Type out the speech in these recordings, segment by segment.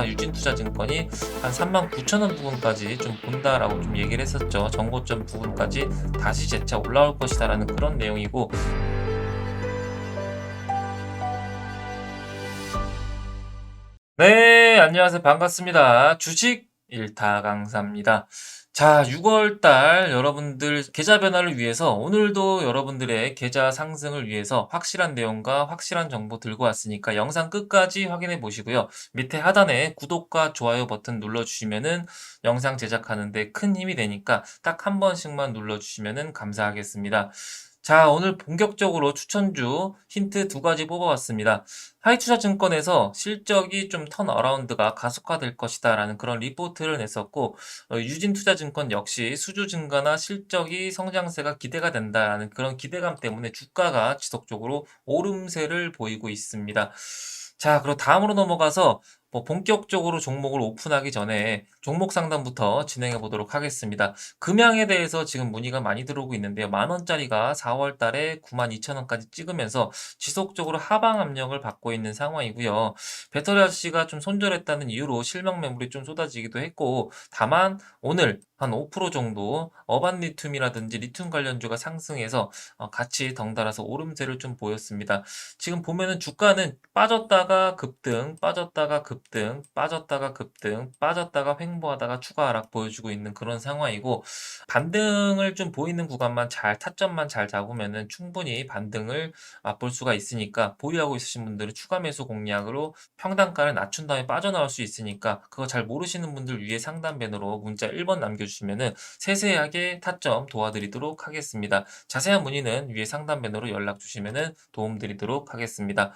아까 유진투자증권이 한 3만 9천 원 부분까지 좀 본다라고 좀 얘기를 했었죠. 정고점 부분까지 다시 재차 올라올 것이다라는 그런 내용이고 네, 안녕하세요. 반갑습니다. 주식 일타 강사입니다. 자, 6월 달 여러분들 계좌 변화를 위해서 오늘도 여러분들의 계좌 상승을 위해서 확실한 내용과 확실한 정보 들고 왔으니까 영상 끝까지 확인해 보시고요. 밑에 하단에 구독과 좋아요 버튼 눌러 주시면은 영상 제작하는데 큰 힘이 되니까 딱 한 번씩만 눌러 주시면은 감사하겠습니다. 자, 오늘 본격적으로 추천주 힌트 두 가지 뽑아왔습니다. 하이투자증권에서 실적이 좀 턴어라운드가 가속화될 것이다 라는 그런 리포트를 냈었고 어, 유진투자증권 역시 수주 증가나 실적이 성장세가 기대가 된다라는 그런 기대감 때문에 주가가 지속적으로 오름세를 보이고 있습니다. 자, 그리고 다음으로 넘어가서 뭐 본격적으로 종목을 오픈하기 전에 종목 상담부터 진행해 보도록 하겠습니다. 금양에 대해서 지금 문의가 많이 들어오고 있는데요. 만 원짜리가 4월 달에 9만 2천 원까지 찍으면서 지속적으로 하방 압력을 받고 있는 상황이고요. 배터리 아저씨가 좀 손절했다는 이유로 실명 매물이 좀 쏟아지기도 했고 다만 오늘 한 5% 정도 어반 리튬이라든지 리튬 관련주가 상승해서 어, 같이 덩달아서 오름세를 좀 보였습니다. 지금 보면은 주가는 빠졌다가 급등, 빠졌다가 급등, 빠졌다가 급등, 빠졌다가 횡보하다가 추가 하락 보여주고 있는 그런 상황이고 반등을 좀 보이는 구간만 잘 타점만 잘 잡으면은 충분히 반등을 맛볼 수가 있으니까 보유하고 있으신 분들은 추가 매수 공략으로 평단가를 낮춘 다음에 빠져나올 수 있으니까 그거 잘 모르시는 분들 위에 상담밴으로 문자 1번 남겨 주시면은 세세하게 타점 도와드리도록 하겠습니다. 자세한 문의는 위에 상담밴으로 연락 주시면은 도움드리도록 하겠습니다.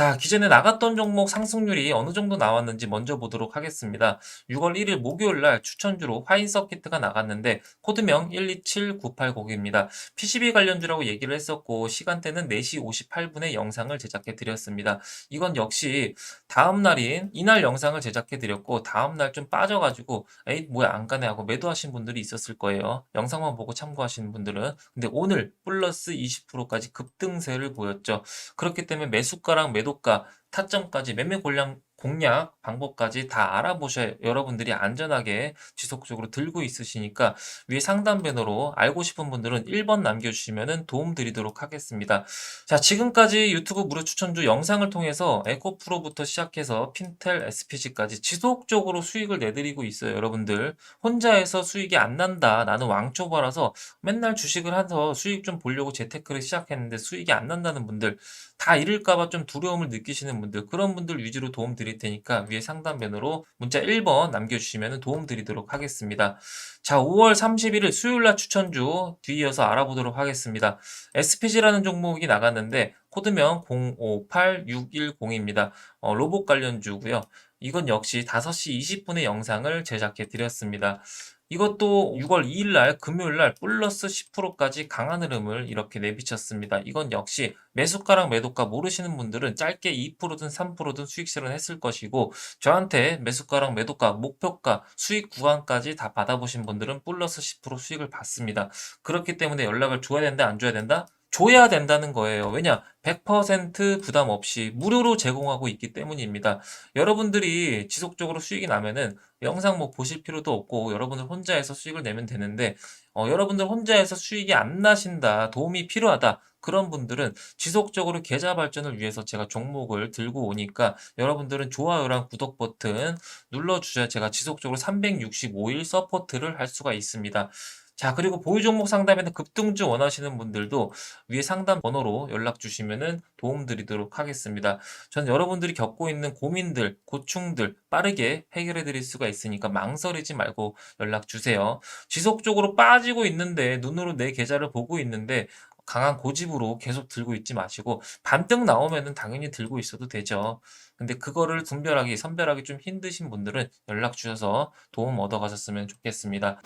자, 기존에 나갔던 종목 상승률이 어느 정도 나왔는지 먼저 보도록 하겠습니다. 6월 1일 목요일 날 추천주로 화인 서키트가 나갔는데 코드명 127980입니다. PCB 관련주라고 얘기를 했었고 시간대는 4시 58분에 영상을 제작해 드렸습니다. 이건 역시 다음 날인 이날 영상을 제작해 드렸고 다음 날 좀 빠져가지고 에이 뭐야 안 가네 하고 매도하신 분들이 있었을 거예요. 영상만 보고 참고하시는 분들은 근데 오늘 플러스 20%까지 급등세를 보였죠. 그렇기 때문에 매수가랑 매도 가, 타점까지 매매 공략, 공략 방법까지 다 알아보셔야 여러분들이 안전하게 지속적으로 들고 있으시니까 위에 상담 배너로 알고 싶은 분들은 1번 남겨주시면 도움 드리도록 하겠습니다. 자, 지금까지 유튜브 무료 추천주 영상을 통해서 에코프로부터 시작해서 핀텔, SPG까지 지속적으로 수익을 내드리고 있어요, 여러분들. 혼자 해서 수익이 안 난다. 나는 왕초보라서 맨날 주식을 해서 수익 좀 보려고 재테크를 시작했는데 수익이 안 난다는 분들, 다 잃을까봐 좀 두려움을 느끼시는 분들, 그런 분들 위주로 도움 드릴 테니까 위에 배너로 문자 1번 남겨주시면 도움 드리도록 하겠습니다. 자, 5월 31일 수요일날 추천주 뒤이어서 알아보도록 하겠습니다. SPG라는 종목이 나갔는데 코드명 058610입니다. 어, 로봇 관련주고요. 이건 역시 5시 20분에 영상을 제작해 드렸습니다. 이것도 6월 2일 날 금요일 날 플러스 10%까지 강한 흐름을 이렇게 내비쳤습니다. 이건 역시 매수가랑 매도가 모르시는 분들은 짧게 2%든 3%든 수익 실현했을 것이고 저한테 매수가랑 매도가 목표가 수익 구간까지 다 받아보신 분들은 플러스 10% 수익을 받습니다. 그렇기 때문에 연락을 줘야 된다 안 줘야 된다? 줘야 된다는 거예요. 왜냐? 100% 부담 없이 무료로 제공하고 있기 때문입니다. 여러분들이 지속적으로 수익이 나면은 영상 뭐 보실 필요도 없고 여러분들 혼자 해서 수익을 내면 되는데 어, 여러분들 혼자 해서 수익이 안 나신다, 도움이 필요하다. 그런 분들은 지속적으로 계좌 발전을 위해서 제가 종목을 들고 오니까 여러분들은 좋아요랑 구독 버튼 눌러주셔야 제가 지속적으로 365일 서포트를 할 수가 있습니다. 자, 그리고 보유 종목 상담에는 급등주 원하시는 분들도 위에 상담 번호로 연락 주시면은 도움 드리도록 하겠습니다. 전 여러분들이 겪고 있는 고민들, 고충들 빠르게 해결해 드릴 수가 있으니까 망설이지 말고 연락 주세요. 지속적으로 빠지고 있는데 눈으로 내 계좌를 보고 있는데 강한 고집으로 계속 들고 있지 마시고 반등 나오면은 당연히 들고 있어도 되죠. 근데 그거를 분별하기, 선별하기 좀 힘드신 분들은 연락 주셔서 도움 얻어 가셨으면 좋겠습니다.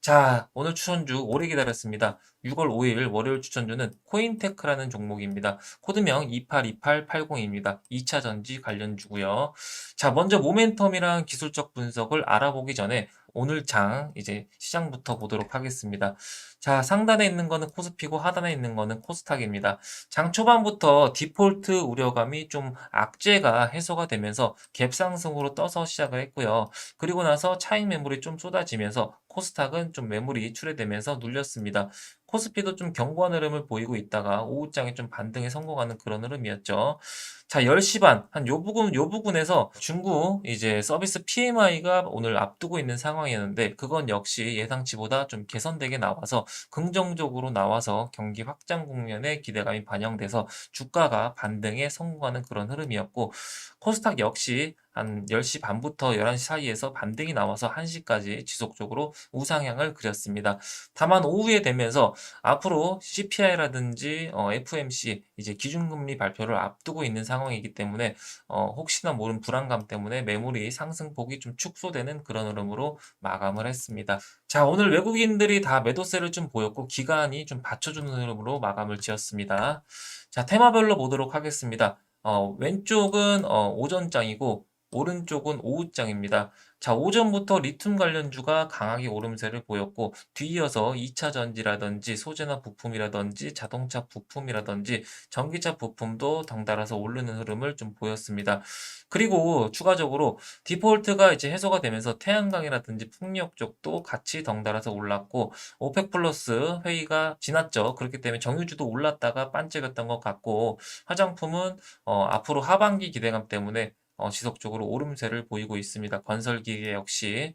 자, 오늘 추천주 오래 기다렸습니다. 6월 5일 월요일 추천주는 코인테크라는 종목입니다. 코드명 282880입니다. 2차 전지 관련 주고요. 자, 먼저 모멘텀이랑 기술적 분석을 알아보기 전에 오늘 장 이제 시장부터 보도록 하겠습니다. 자, 상단에 있는 거는 코스피고 하단에 있는 거는 코스닥입니다. 장 초반부터 디폴트 우려감이 좀 악재가 해소가 되면서 갭 상승으로 떠서 시작을 했고요. 그리고 나서 차익 매물이 좀 쏟아지면서 코스닥은 좀 매물이 출회되면서 눌렸습니다. 코스피도 좀 견고한 흐름을 보이고 있다가 오후장에 좀 반등에 성공하는 그런 흐름이었죠. 자, 10시 반, 한 요 부분, 요 부분에서 중국 이제 서비스 PMI가 오늘 앞두고 있는 상황이었는데, 그건 역시 예상치보다 좀 개선되게 나와서 긍정적으로 나와서 경기 확장 국면에 기대감이 반영돼서 주가가 반등에 성공하는 그런 흐름이었고, 코스닥 역시 한 10시 반부터 11시 사이에서 반등이 나와서 1시까지 지속적으로 우상향을 그렸습니다. 다만 오후에 되면서 앞으로 CPI라든지 어, FMC 이제 기준금리 발표를 앞두고 있는 상황이기 때문에 어, 혹시나 모르는 불안감 때문에 매물이 상승폭이 좀 축소되는 그런 흐름으로 마감을 했습니다. 자, 오늘 외국인들이 다 매도세를 좀 보였고 기간이 좀 받쳐주는 흐름으로 마감을 지었습니다. 자, 테마별로 보도록 하겠습니다. 어, 왼쪽은 어, 오전장이고 오른쪽은 오후장입니다. 자, 오전부터 리튬 관련주가 강하게 오름세를 보였고 뒤이어서 2차 전지라든지 소재나 부품이라든지 자동차 부품이라든지 전기차 부품도 덩달아서 오르는 흐름을 좀 보였습니다. 그리고 추가적으로 디폴트가 이제 해소가 되면서 태양광이라든지 풍력 쪽도 같이 덩달아서 올랐고 오펙 플러스 회의가 지났죠. 그렇기 때문에 정유주도 올랐다가 반짝였던 것 같고 화장품은 어, 앞으로 하반기 기대감 때문에 어, 지속적으로 오름세를 보이고 있습니다. 건설기계 역시.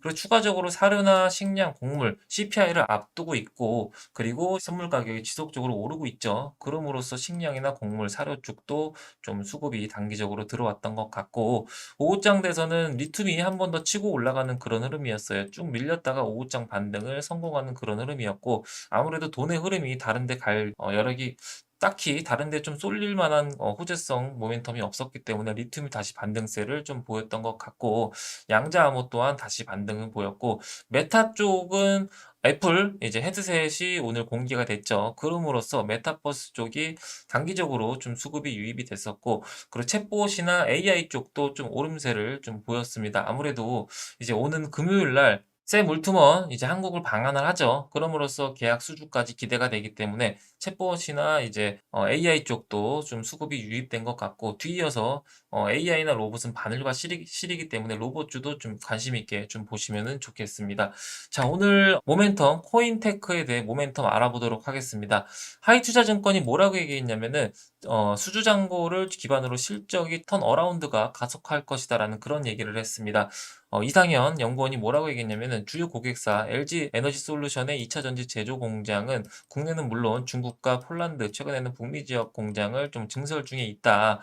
그리고 추가적으로 사료나 식량, 곡물, CPI를 앞두고 있고, 그리고 선물 가격이 지속적으로 오르고 있죠. 그럼으로써 식량이나 곡물, 사료 쪽도 좀 수급이 단기적으로 들어왔던 것 같고, 오후장 돼서는 리튬이 한 번 더 치고 올라가는 그런 흐름이었어요. 쭉 밀렸다가 오후장 반등을 성공하는 그런 흐름이었고, 아무래도 돈의 흐름이 다른데 갈 어, 여력이 딱히 다른 데 좀 쏠릴 만한 어 호재성 모멘텀이 없었기 때문에 리튬이 다시 반등세를 좀 보였던 것 같고 양자 암호 또한 다시 반등을 보였고 메타 쪽은 애플 이제 헤드셋이 오늘 공개가 됐죠. 그럼으로써 메타버스 쪽이 단기적으로 좀 수급이 유입이 됐었고 그리고 챗봇이나 AI 쪽도 좀 오름세를 좀 보였습니다. 아무래도 이제 오는 금요일 날 샘 울트먼 이제 한국을 방한을 하죠. 그럼으로써 계약 수주까지 기대가 되기 때문에 챗봇이나 이제 어, AI 쪽도 좀 수급이 유입된 것 같고 뒤이어서 어, AI나 로봇은 바늘과 실이, 실이기 때문에 로봇주도 좀 관심 있게 좀 보시면 좋겠습니다. 자 오늘 모멘텀 코인테크에 대해 모멘텀 알아보도록 하겠습니다. 하이투자증권이 뭐라고 얘기했냐면은 어, 수주 잔고를 기반으로 실적이 턴 어라운드가 가속할 것이다라는 그런 얘기를 했습니다. 어, 이상현 연구원이 뭐라고 얘기했냐면은 주요 고객사 LG 에너지 솔루션의 2차 전지 제조 공장은 국내는 물론 중국과 폴란드 최근에는 북미 지역 공장을 좀 증설 중에 있다.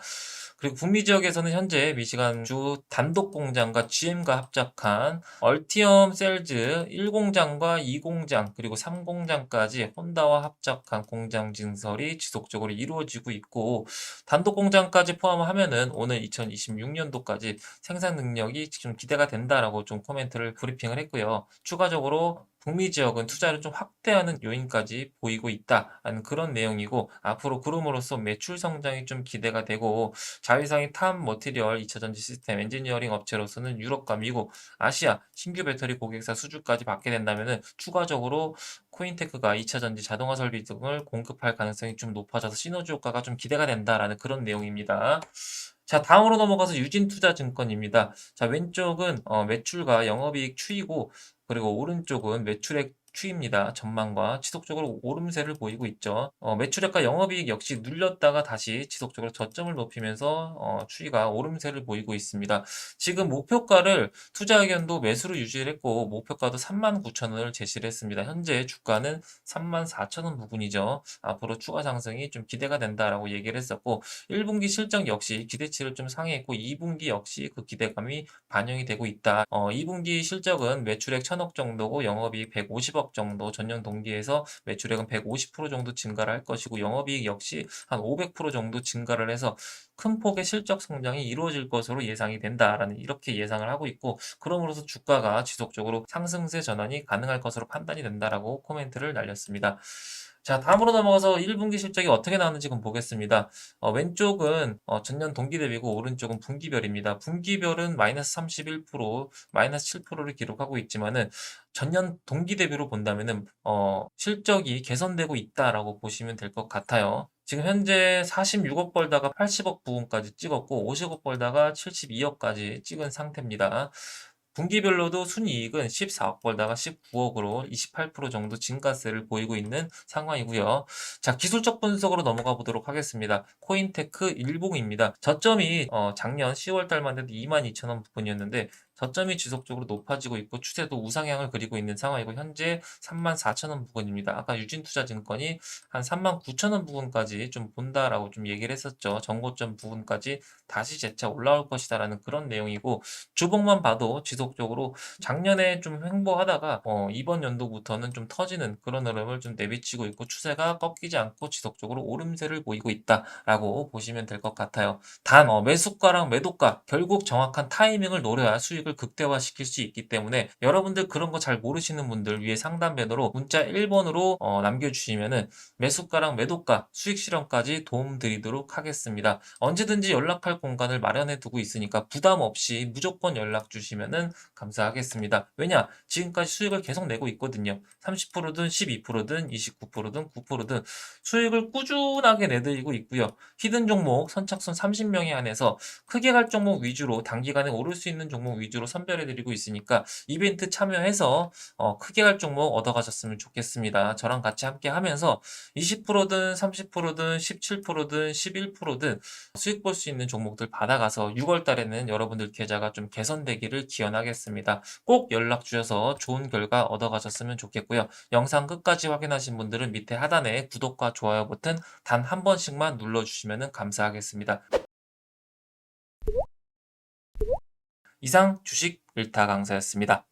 그리고 북미 지역에서는 현재 미시간주 단독 공장과 GM과 합작한 얼티엄 셀즈 1공장과 2공장 그리고 3공장까지 혼다와 합작한 공장 증설이 지속적으로 이루어지고 있고 단독 공장까지 포함하면은 오늘 2026년도까지 생산 능력이 좀 기대가 된다 라고 좀 코멘트를 브리핑을 했고요. 추가적으로 북미 지역은 투자를 좀 확대하는 요인까지 보이고 있다라는 그런 내용이고 앞으로 그럼으로써 매출 성장이 좀 기대가 되고 자회사인 탑 머티리얼 2차전지 시스템 엔지니어링 업체로서는 유럽과 미국, 아시아 신규 배터리 고객사 수주까지 받게 된다면은 추가적으로 코인테크가 2차전지 자동화 설비 등을 공급할 가능성이 좀 높아져서 시너지 효과가 좀 기대가 된다라는 그런 내용입니다. 자, 다음으로 넘어가서 유진투자증권입니다. 자, 왼쪽은 어, 매출과 영업이익 추이고 그리고 오른쪽은 매출액 추입니다. 전망과 지속적으로 오름세를 보이고 있죠. 어, 매출액과 영업이익 역시 눌렸다가 다시 지속적으로 저점을 높이면서 어, 추이가 오름세를 보이고 있습니다. 지금 목표가를 투자 의견도 매수로 유지를 했고 목표가도 39,000원을 제시를 했습니다. 현재 주가는 34,000원 부분이죠. 앞으로 추가 상승이 좀 기대가 된다라고 얘기를 했었고 1분기 실적 역시 기대치를 좀 상회했고 2분기 역시 그 기대감이 반영이 되고 있다. 어, 2분기 실적은 매출액 1,000억 정도고 영업이익 150억 정도 전년 동기에서 매출액은 150% 정도 증가를 할 것이고 영업이익 역시 한 500% 정도 증가를 해서 큰 폭의 실적 성장이 이루어질 것으로 예상이 된다라는 이렇게 예상을 하고 있고 그럼으로써 주가가 지속적으로 상승세 전환이 가능할 것으로 판단이 된다라고 코멘트를 날렸습니다. 자, 다음으로 넘어가서 1분기 실적이 어떻게 나왔는지 좀 보겠습니다. 어, 왼쪽은 어, 전년 동기 대비고 오른쪽은 분기별입니다. 분기별은 마이너스 31%, 마이너스 7%를 기록하고 있지만은 전년 동기 대비로 본다면은 어, 실적이 개선되고 있다라고 보시면 될 것 같아요. 지금 현재 46억 벌다가 80억 부근까지 찍었고 50억 벌다가 72억까지 찍은 상태입니다. 분기별로도 순이익은 14억 벌다가 19억으로 28% 정도 증가세를 보이고 있는 상황이고요. 자, 기술적 분석으로 넘어가 보도록 하겠습니다. 코인테크 일봉입니다. 저점이 어, 작년 10월 달만 해도 22,000원 부분이었는데 저점이 지속적으로 높아지고 있고 추세도 우상향을 그리고 있는 상황이고 현재 34,000원 부근입니다. 아까 유진투자증권이 한 39,000원 부근까지 좀 본다라고 좀 얘기를 했었죠. 정고점 부분까지 다시 재차 올라올 것이다라는 그런 내용이고 주봉만 봐도 지속적으로 작년에 좀 횡보하다가 어, 이번 연도부터는 좀 터지는 그런 흐름을 좀 내비치고 있고 추세가 꺾이지 않고 지속적으로 오름세를 보이고 있다라고 보시면 될 것 같아요. 단 어, 매수가랑 매도가 결국 정확한 타이밍을 노려야 수익 을 극대화시킬 수 있기 때문에 여러분들 그런 거 잘 모르시는 분들 위에 상담 배너로 문자 1번으로 어, 남겨주시면은 매수가랑 매도가 수익 실현까지 도움 드리도록 하겠습니다. 언제든지 연락할 공간을 마련해 두고 있으니까 부담 없이 무조건 연락 주시면은 감사하겠습니다. 왜냐? 지금까지 수익을 계속 내고 있거든요. 30%든 12%든 29%든 9%든 수익을 꾸준하게 내드리고 있고요. 히든 종목 선착순 30명에 한해서 크게 갈 종목 위주로 단기간에 오를 수 있는 종목 위주로 선별해 드리고 있으니까 이벤트 참여해서 어, 크게 갈 종목 얻어가셨으면 좋겠습니다. 저랑 같이 함께 하면서 20%든 30%든 17%든 11%든 수익 볼 수 있는 종목들 받아가서 6월 달에는 여러분들 계좌가 좀 개선되기를 기원하겠습니다. 꼭 연락 주셔서 좋은 결과 얻어가셨으면 좋겠고요. 영상 끝까지 확인하신 분들은 밑에 하단에 구독과 좋아요 버튼 단 한 번씩만 눌러주시면 감사하겠습니다. 이상 주식 일타 강사였습니다.